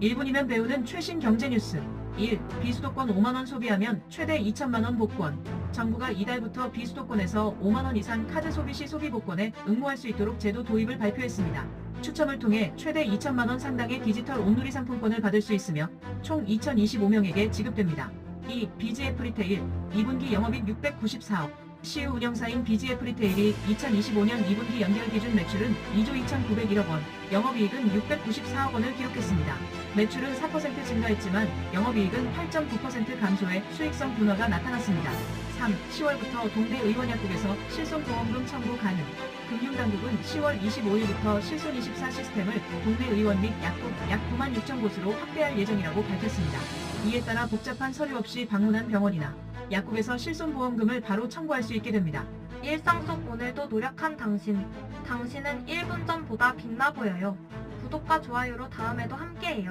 1분이면 배우는 최신 경제 뉴스. 1. 비수도권 5만원 소비하면 최대 2천만원 복권. 정부가 이달부터 비수도권에서 5만원 이상 카드 소비 시 소비 복권에 응모할 수 있도록 제도 도입을 발표했습니다. 추첨을 통해 최대 2천만원 상당의 디지털 온누리 상품권을 받을 수 있으며 총 2025명에게 지급됩니다. 2. BGF 리테일 2분기 영업이익 694억 시우 운영사인 BGF 리테일이 2025년 2분기 연결 기준 매출은 2조 2,901억 원, 영업이익은 694억 원을 기록했습니다. 매출은 4% 증가했지만 영업이익은 8.9% 감소해 수익성 둔화가 나타났습니다. 3. 10월부터 동대 의원약국에서 실손보험금 청구 가능. 금융당국은 10월 25일부터 실손 24 시스템을 동대 의원 및 약국 약 9만 6천 곳으로 확대할 예정이라고 밝혔습니다. 이에 따라 복잡한 서류 없이 방문한 병원이나 약국에서 실손보험금을 바로 청구할 수 있게 됩니다. 일상 속 오늘도 노력한 당신. 당신은 1분 전보다 빛나 보여요. 구독과 좋아요로 다음에도 함께해요.